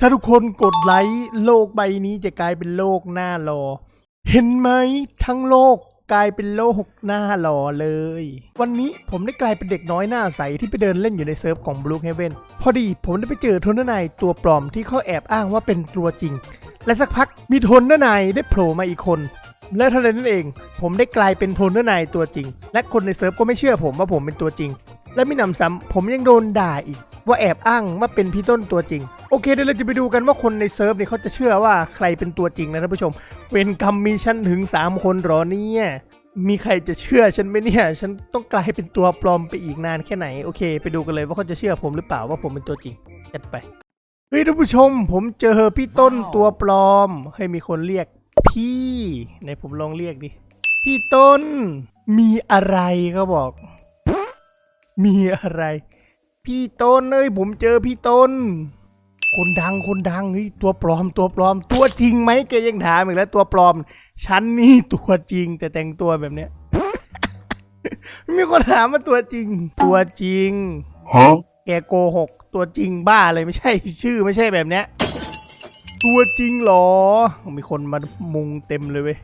ถ้าทุกคนกดไลค์โลกใบนี้จะกลายเป็นโลกหน้ารอ เห็นไหมทั้งโลกกลายเป็นโลกหน้ารอเลย วันนี้ผมได้กลายเป็นเด็กน้อยหน้าใสที่ไปเดินเล่นอยู่ในเซิร์ฟของ Blue Heaven พอดีผมได้ไปเจอโทนนายตัวปลอมที่เขาแอบอ้างว่าเป็นตัวจริง และสักพักมีโทนนายได้โผล่มาอีกคน และเท่านั้นเอง ผมได้กลายเป็นโทนนายตัวจริง และคนในเซิร์ฟก็ไม่เชื่อผมว่าผมเป็นตัวจริง และไม่นำซ้ำผมยังโดนด่าอีก ว่าแอบอ้างว่าเป็นพี่ต้นตัวจริง โอเคเดี๋ยวเราจะไปดูกันว่าคนในเซิร์ฟเนี่ยเขาจะเชื่อว่าใครเป็นตัวจริงนะท่านผู้ชม เป็นกรรมมีฉันถึง 3 คนหรอเนี่ยมีใครจะเชื่อฉันไหมเนี่ย ฉันต้องกลายเป็นตัวปลอมไปอีกนานแค่ไหน โอเค ไปดูกันเลยว่าเขาจะเชื่อผมหรือเปล่าว่าผมเป็นตัวจริงจัดไป เฮ้ยท่านผู้ชม ผมเจอพี่ต้นตัวปลอมเฮ้มีคนเรียกพี่ไหนผมลองเรียกดิ พี่ต้น มีอะไรเขาบอก มีอะไร พี่ต้นเอ้ยผมเจอพี่ต้น คนดังคนดังเฮ้ยตัวปลอมตัวปลอม ตัวจริงไหมแกยังถามอีกแล้วตัวปลอมฉันนี่ตัวจริง แต่แต่งตัวแบบเนี้ย มีคนถามมาตัวจริง ตัวจริง Huh? แกโกหก ตัวจริงบ้าเลยไม่ใช่ชื่อไม่ใช่แบบเนี้ยตัวจริงเหรอ มีคนมามุงเต็มเลยเว้ย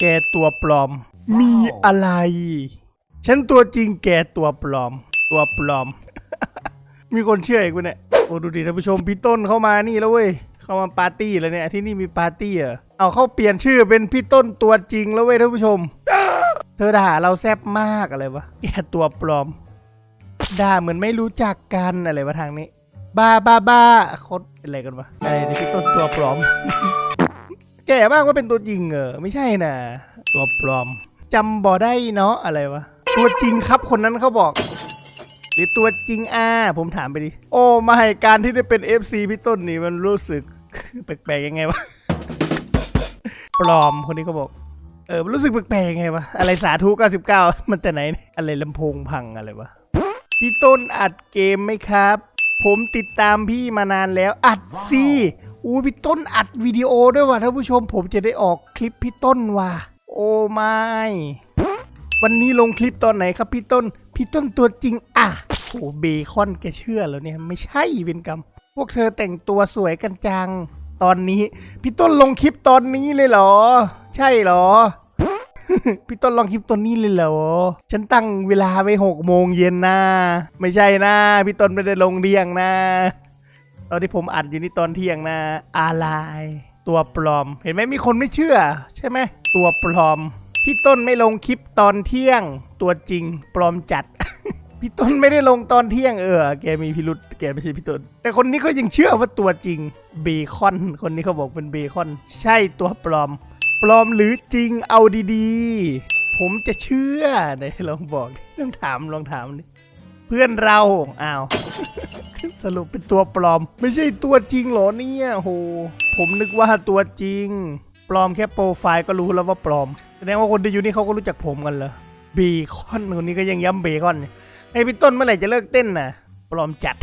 แกตัวปลอม มีอะไร ฉันตัวจริงแกตัวปลอม ตัวปลอม มีคนเชื่ออีกวะเนี่ยโอ้ดูดิท่านผู้ชมพี่ต้นเข้ามานี่แล้วเว้ยเข้ามาปาร์ตี้แล้วเนี่ยที่นี่มีปาร์ตี้เหรอเอาเขาเปลี่ยนชื่อเป็นพี่ต้นตัวจริงแล้วเว้ยท่านผู้ชม เธอด่าเราแซบมากอะไรวะแกตัวปลอมด่าเหมือนไม่รู้จักกันอะไรวะทางนี้ บ้าบ้าบ้าโคตรอะไรกันวะอะไรในพี่ต้นตัวปลอม แกบ้างว่าเป็นตัวจริงเหรอไม่ใช่นะตัวปลอมจำบ่ได้เนาะอะไรวะ ตัวจริงครับคนนั้นเขาบอก หรือตัวจริงอ่าผมถามไปดิ โอ้ไม่การที่ได้เป็น FC พี่ต้นนี่มันรู้สึก แปลกๆยังไงวะ ปลอมคนนี้เขาบอก เออรู้สึกแปลกๆยังไงวะ อะไรสาธุ99 มันแต่ไหน อะไรลำโพงพังอะไรวะ พี่ต้นอัดเกมไหมครับ ผมติดตามพี่มานานแล้วอัดสิอู้พี่ต้นอัดวิดีโอด้วยว่ะท่านผู้ชม ผมจะได้ออกคลิปพี่ต้นว่ะ โอ้ไม่ วันนี้ลงคลิปตอนไหนครับพี่ต้น พี่ต้นตัวจริงอะโอ้เบคอนแกเชื่อแล้วเนี่ย ไม่ใช่เวนกรรม พวกเธอแต่งตัวสวยกันจัง ตอนนี้ พี่ต้นลงคลิปตอนนี้เลยเหรอ ใช่เหรอ พี่ต้นลองคลิปตัวนี้เลยเหรอ ฉันตั้งเวลาไว้หกโมงเย็นนะ ไม่ใช่นะพี่ต้นไม่ได้ลงเที่ยงนะ ตอนที่ผมอัดอยู่นี่ตอนเที่ยงนะ อะไรตัวปลอม เห็นไหมมีคนไม่เชื่อ ใช่ไหมตัวปลอม พี่ต้นไม่ลงคลิปตอนเที่ยงตัวจริงปลอมจัด พี่ต้นไม่ได้ลงตอนเที่ยงเออแกมีพิรุษแกไม่ใช่พี่ต้น แต่คนนี้ก็ยังเชื่อว่าตัวจริงเบคอน คนนี้เขาบอกเป็นเบคอน ใช่ตัวปลอม ปลอมหรือจริงเอาดีๆ ผมจะเชื่อไหนลองบอกลองถามลองถามดิเพื่อนเราอ้าวสรุปเป็นตัวปลอม ไม่ใช่ตัวจริงเหรอเนี่ยโหผมนึกว่าตัวจริง ปลอมแค่โปรไฟล์ก็รู้แล้วว่าปลอมแสดงว่าคนที่อยู่นี่เขาก็รู้จักผมกันเหรอเบคอนคนนี้ก็ยังย้ำเบคอนไอพี่ต้นเมื่อไหร่จะเลิกเต้นน่ะ ปลอมจัด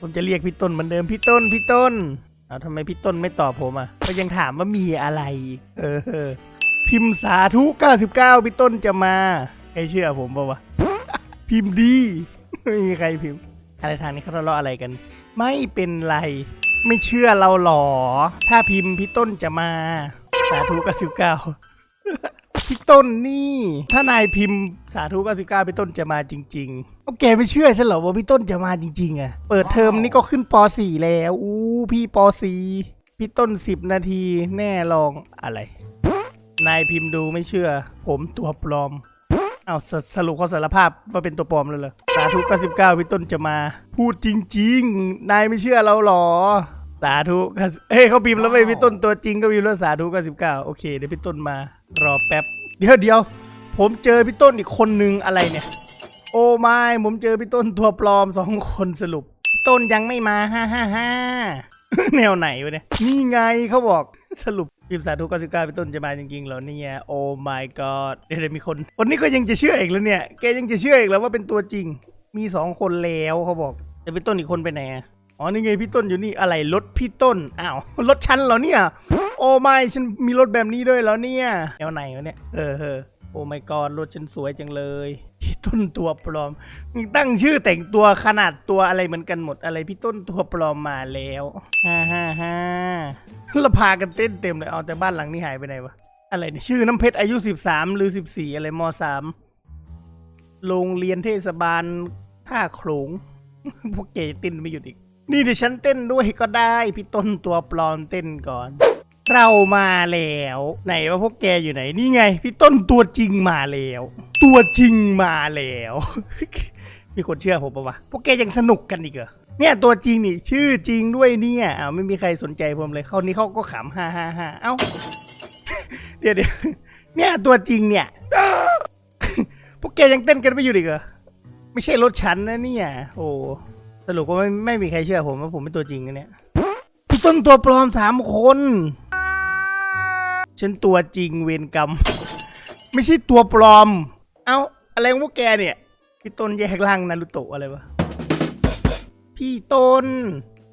ผมจะเรียกพี่ต้นเหมือนเดิมพี่ต้นพี่ต้นเอาทำไมพี่ต้นไม่ตอบผมอะก็ยังถามว่ามีอะไร เออ พิมพ์สาธุ 99 พี่ต้นจะมาใครเชื่อผมปะวะพิมพ์ดีไม่มีใครพิมพ์ อะไรทางนี้เขาทะเลาะอะไรกัน ไม่เป็นไร ไม่เชื่อเราหรอ ถ้าพิมพ์พี่ต้นจะมาสาธุ99พี่ต้นนี่ ถ้านายพิมพ์สาธุ99พี่ต้นจะมาจริงๆเอาแกไม่เชื่อฉันเหรอว่าพี่ต้นจะมาจริง ๆอะเปิดเทอมนี่ก็ขึ้นป .4 แล้วอู้พี่ป .4 พี่ต้น10นาทีแน่ลองอะไร นายพิมพ์ดูไม่เชื่อ ผมตัวปลอม เอาสสรุปเขาสารภาพว่าเป็นตัวปลอมแล้วเหรอสาธุ99พี่ต้นจะมา พูดจริง ๆ นายไม่เชื่อเราหรอ สาธุเอ้ยเขาพิมพ์แล้วไม่พี่ต้นตัวจริงก็พิมพ์แล้วสาธุ99โอเคเดี๋ยวพี่ต้นมารอแป๊บเดี๋ยวเดี๋ยวผมเจอพี่ต้นอีกคนนึงอะไรเนี่ย โอ้ไม่ผมเจอพี่ต้นตัวปลอมสองคนสรุป ต้นยังไม่มาฮ่าฮ่าฮ่าแนวไหนวะเนี่ยนี่ไงเขาบอกสรุป พิมพ์สาธุ99พี่ต้นจะมาจริงๆเหรอเนี่ยโอ้ my god เดี๋ยวมีคนคนนี้ก็ยังจะเชื่ออีกแล้วเนี่ย แกยังจะเชื่ออีกแล้วว่าเป็นตัวจริง มีสองคนแล้วเขาบอกแต่พี่ต้นอีกคนไปไหนอะอ๋อนี่ไงพี่ต้นอยู่นี่อะไรรถพี่ต้นอ้าวรถฉันเหรอเนี่ย โอ้ไม่ฉันมีรถแบบนี้ด้วยแล้วเนี่ยแนวไหนวะเนี่ยเออ โอ้ my god รถฉันสวยจังเลยพี่ต้นตัวปลอมมึงตั้งชื่อแต่งตัวขนาดตัวอะไรเหมือนกันหมดอะไรพี่ต้นตัวปลอมมาแล้วฮ่าฮ่าฮ่าแล้วพากันเต้นเต็มเลยเอาแต่บ้านหลังนี้หายไปไหนวะอะไรเนี่ยชื่อน้ำเพชรอายุสิบสามหรือสิบสี่อะไรมสามโรงเรียนเทศบาลท่าโขลงพวกเกย์เต้นไม่หยุดอีก นี่เดี๋ยวฉันเต้นด้วยก็ได้ พี่ต้นตัวปลอมเต้นก่อน เรามาแล้วไหนว่าพวกแกอยู่ไหนนี่ไง พี่ต้นตัวจริงมาแล้ว ตัวจริงมาแล้ว มีคนเชื่อผมปะวะพวกแกยังสนุกกันอีกเหรอเนี่ยตัวจริงนี่ชื่อจริงด้วยเนี่ยอ้าวไม่มีใครสนใจผมเลยเขานี้เขาก็ขำฮ่าฮ่าฮ่าเอ้าเดี๋ยวเดี๋ยวเนี่ยตัวจริงเนี่ยพวกแกยังเต้นกันไม่อยู่อีกเหรอไม่ใช่รถฉันนะเนี่ยโอ้สรุปว่าไม่ไม่มีใครเชื่อผมว่าผมเป็นตัวจริงนะเนี่ยพี่ต้นตัวปลอมสามคน ฉันตัวจริงเวรกรรม ไม่ใช่ตัวปลอม เอ้า อะไรของพวกแกเนี่ย พี่ต้นแยกล่างนารุโตะอะไรวะ พี่ต้น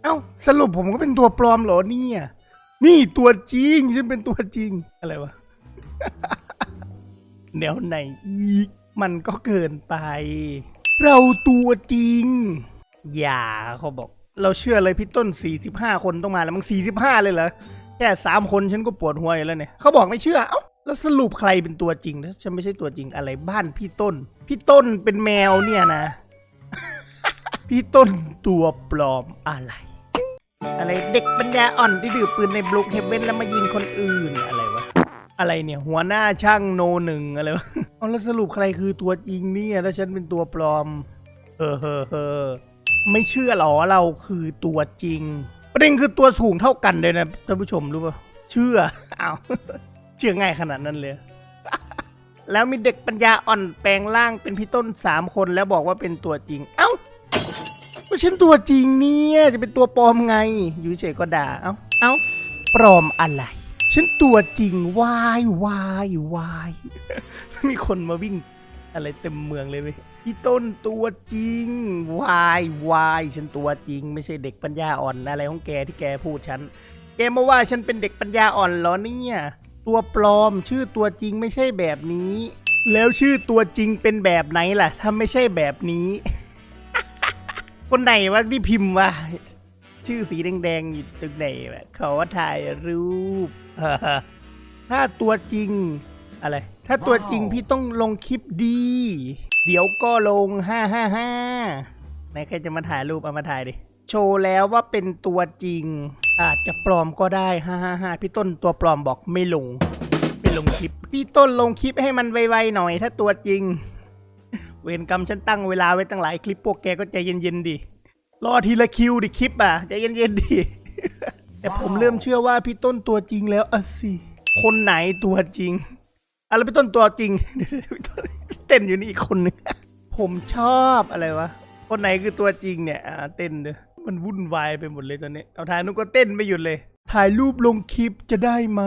เอ้า สรุปผมก็เป็นตัวปลอมเหรอเนี่ย นี่ตัวจริง ฉันเป็นตัวจริง อะไรวะแนวไหนอีก มันก็เกินไป เราตัวจริง อย่าเขาบอก เราเชื่อเลยพี่ต้น 45 คนต้องมาแล้วมึง45 เลยเหรอ แค่สามคนฉันก็ปวดหัวอยู่แล้วเนี่ยเขาบอกไม่เชื่อ เอ้า แล้วสรุปใครเป็นตัวจริงถ้าฉันไม่ใช่ตัวจริงอะไรบ้านพี่ต้น พี่ต้นเป็นแมวเนี่ยนะ พี่ต้นตัวปลอมอะไร อะไรเด็กปัญญาอ่อนที่ดื้อปืนในบลูกเฮเว่นแล้วมายิงคนอื่นอะไรวะ อะไรเนี่ยหัวหน้าช่างโนหนึ่งอะไรวะเอาแล้วสรุปใครคือตัวจริงเนี่ยถ้าฉันเป็นตัวปลอม เออเฮอเฮอไม่เชื่อหรอเราคือตัวจริง ประเด็นคือตัวสูงเท่ากันเลยนะท่านผู้ชมรู้ป่ะเชื่ออ้าวเชื่อง่ายขนาดนั้นเลย แล้วมีเด็กปัญญาอ่อนแปลงร่างเป็นพี่ต้นสามคนแล้วบอกว่าเป็นตัวจริง เอ้าก็ฉันตัวจริงเนี่ยจะเป็นตัวปลอมไงอยู่เฉยก็ด่าเอ้าเอ้าปลอมอะไร ฉันตัวจริงวายวายวายมีคนมาวิ่งอะไรเต็มเมืองเลยเว้ย พี่ต้นตัวจริงวายวายฉันตัวจริง ไม่ใช่เด็กปัญญาอ่อนอะไรของแกที่แกพูดฉันแกมาว่าฉันเป็นเด็กปัญญาอ่อนเหรอเนี่ย ตัวปลอมชื่อตัวจริงไม่ใช่แบบนี้ แล้วชื่อตัวจริงเป็นแบบไหนล่ะถ้าไม่ใช่แบบนี้ คนไหนวะที่พิมพ์ว่าชื่อสีแดงๆอยู่ตรงไหนวะขอถ่ายรูปถ้าตัวจริงอะไร ถ้าตัวจริงพี่ต้องลงคลิปดี เดี๋ยวก็ลงห้าห้าห้าไหนใครจะมาถ่ายรูปเอามาถ่ายดิ โชว์แล้วว่าเป็นตัวจริง อาจจะปลอมก็ได้ฮ่าฮ่าฮ่าพี่ต้นตัวปลอมบอกไม่ลง ไม่ลงคลิป พี่ต้นลงคลิปให้มันไวๆหน่อย ถ้าตัวจริง เวรกรรมฉันตั้งเวลาไว้ตั้งหลายคลิปพวกแกก็ใจเย็นๆดิ รอทีละคิวดิคลิปอะใจเย็นๆดิ แต่ผมเริ่มเชื่อว่าพี่ต้นตัวจริงแล้วอะสิ คนไหนตัวจริง อะไรพี่ต้นตัวจริงเดี๋ยวพี่ต้นเต้นอยู่นี่อีกคนนึงผมชอบอะไรวะ คนไหนคือตัวจริงเนี่ยอ่าเต้นเด้อมันวุ่นวายไปหมดเลยตอนนี้ เอาถ่ายนุกก็เต้นไม่หยุดเลย ถ่ายรูปลงคลิปจะได้ไหม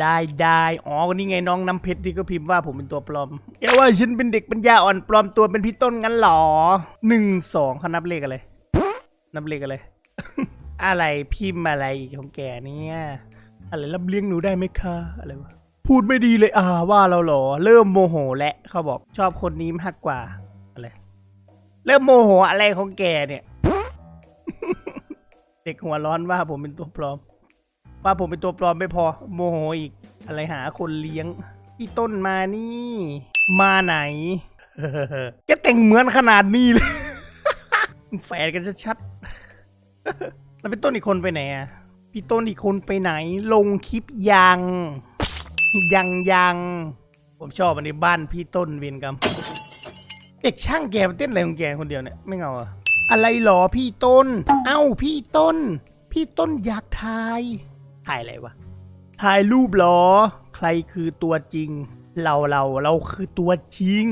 ได้ได้อ๋อนี่ไงน้องน้ำเพชรที่ก็พิมพ์ว่าผมเป็นตัวปลอมแกว่าฉันเป็นเด็กปัญญาอ่อนปลอมตัวเป็นพี่ต้นงั้นหรอหนึ่งสองเขานับเลขอะไร นับเลขอะไร อะไรพิมพ์อะไรของแกเนี่ย อะไรรับเลี้ยงหนูได้ไหมคะ อะไรวะ พูดไม่ดีเลยอ่าว่าเราหรอ เริ่มโมโหและเขาบอกชอบคนนี้มากกว่าอะไรเริ่มโมโหอะไรของแกเนี่ย เด็กหัวร้อนว่าผมเป็นตัวปลอม ว่าผมเป็นตัวปลอมไม่พอ โมโหอีก อะไรหาคนเลี้ยงพี่ต้นมานี่ มาไหนแกแต่งเหมือนขนาดนี้เลย แฝดกันชัดๆแล้วพี่ต้นอีกคนไปไหนอะพี่ต้นอีกคนไปไหน ลงคลิปยัง ยังยังผมชอบอันนี้บ้านพี่ต้นเวียนกรรมเด็กช่างแกเต้นอะไรของแกคนเดียวเนี่ยไม่เงาเหรอะไรหรอพี่ต้น เอ้าพี่ต้น พี่ต้นอยากถ่ายถ่ายอะไรวะถ่ายรูปหรอ ใครคือตัวจริง เราเราเราคือตัวจริง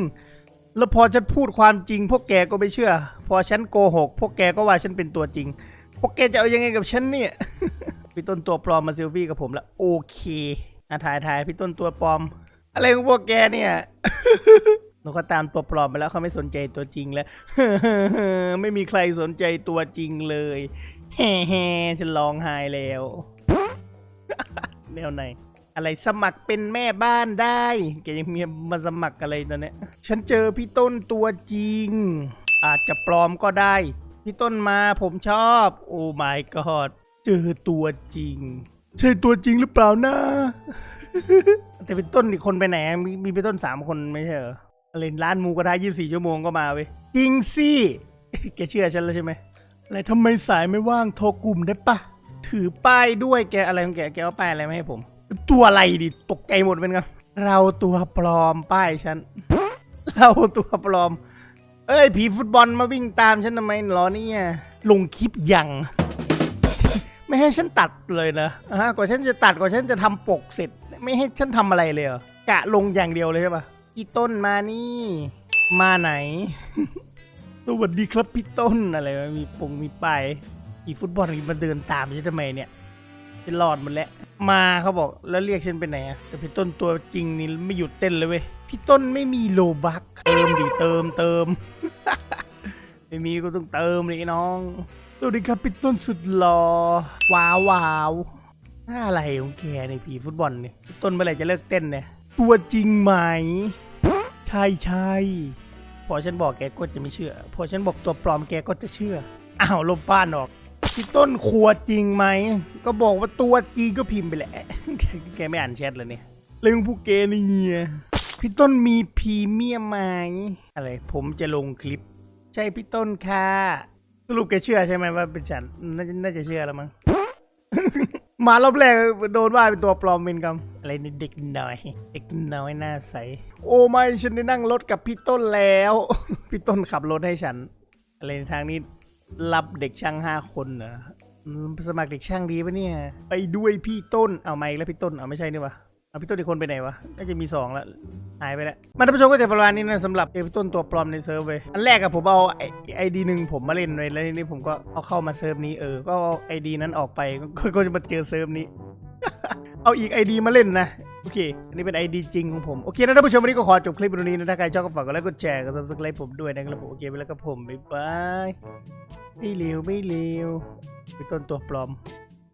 แล้วพอฉันพูดความจริง พวกแกก็ไม่เชื่อ พอฉันโกหก พวกแกก็ว่าฉันเป็นตัวจริง พวกแกจะเอายังไงกับฉันเนี่ยพี่ต้นตัวปลอมมาเซลฟี่กับผมแล้วโอเค อะถ่ายถ่ายพี่ต้นตัวปลอม อะไรของพวกแกเนี่ยหนูก็ตามตัวปลอมไปแล้วเขาไม่สนใจตัวจริงแล้ว ไม่มีใครสนใจตัวจริงเลยแฮ่ๆฉันร้องไห้แล้วแนวไหน อะไรสมัครเป็นแม่บ้านได้แกยังมีมาสมัครอะไรตอนนี้ฉันเจอพี่ต้นตัวจริง อาจจะปลอมก็ได้ พี่ต้นมาผมชอบ โอ้ my god เจอตัวจริง ใช่ตัวจริงหรือเปล่านะ แต่เป็นต้นอีกคนไปไหนมีมีเป็นต้นสามคนไม่ใช่เหรออะไรร้านหมูกระทะยี่สิบสี่ชั่วโมงก็มาเว้ยจริงสิแกเชื่อฉันแล้วใช่ไหมอะไรทำไมสายไม่ว่างโทรกลุ่มได้ปะถือป้ายด้วยแกอะไรของแกแกเอาป้ายอะไรมาให้ผม ตัวอะไรดิตกใจหมดเป็นไงเราตัวปลอมป้ายฉันเราตัวปลอม เอ้ยผีฟุตบอลมาวิ่งตามฉันทำไมหรอเนี่ยลงคลิปยังไม่ให้ฉันตัดเลยนะอะกว่าฉันจะตัดกว่าฉันจะทำปกเสร็จ ไม่ให้ฉันทำอะไรเลยเหรอกะลงอย่างเดียวเลยใช่ปะพี่ต้นมานี่ มาไหน สวัสดีครับพี่ต้นอะไรวะมีปงมีป้ายอีฟุตบอลมาเดินตามฉันทำไมเนี่ยเป็นหลอดหมดแล้ว มาเขาบอกแล้วเรียกฉันไปไหนอะแต่พี่ต้นตัวจริงนี่ไม่หยุดเต้นเลยเว้ยพี่ต้นไม่มีโลบักเติมดิเติมเติม ไม่มีก็ต้องเติมเลยน้องสวัสดีครับพี่ต้นสุดหล่อว้าวว้าว หน้าอะไรของแกในผีฟุตบอลเนี่ยพี่ต้นเมื่อไหร่จะเลิกเต้นเนี่ยตัวจริงไหมใช่ใช่พอฉันบอกแกก็จะไม่เชื่อ พอฉันบอกตัวปลอมแกก็จะเชื่ออ้าวลบบ้านออกพี่ต้นครัวจริงไหมก็บอกว่าตัวจริงก็พิมพ์ไปแหละแกแกไม่อ่านแชทเลยเนี่ยเรื่องพวกแกนี่พี่ต้นมีพรีเมียมไหมอะไรผมจะลงคลิป ใช่พี่ต้นค่ะสรุปแกเชื่อใช่ไหมว่าเป็นฉันนน่าจะเชื่อแล้วมั้ง มารอบแรกโดนว่าเป็นตัวปลอมเป็นกรรมอะไรนี่เด็กน้อย เด็กน้อยหน้าใส โอ้ไม่ฉันได้นั่งรถกับพี่ต้นแล้ว พี่ต้นขับรถให้ฉัน อะไรทางนี้รับเด็กช่างห้าคนเหรออืมสมัครเด็กช่างดีปะเนี่ย ไปด้วยพี่ต้นเอาไม่แล้วพี่ต้นเอาไม่ใช่นี่วะ เอาพี่ต้นอีกคนไปไหนวะ น่าจะมีสองแล้วหายไปแล้ว มาท่านผู้ชมก็จะประมาณนี้นะสำหรับเอพี่ต้นตัวปลอมในเซิร์ฟเว้ยอันแรกอะผมเอาไอดีหนึ่งผมมาเล่นไว้แล้วทีนี้ผมก็เอาเข้ามาเซิร์ฟนี้เออ ก็เอาไอดีนั้นออกไปก็จะมาเจอเซิร์ฟนี้ เอาอีกไอดีมาเล่นนะ โอเค อันนี้เป็นไอดีจริงของผม โอเคนะท่านผู้ชมวันนี้ก็ขอจบคลิปตรงนี้นะ ถ้าใครชอบก็ฝากกดไลค์กดแชร์กดซับสไครต์ผมด้วยนะครับผมโอเคไปแล้วก็ผมบ๊ายบายไม่เร็วไม่เร็วพี่ต้นตัวปลอม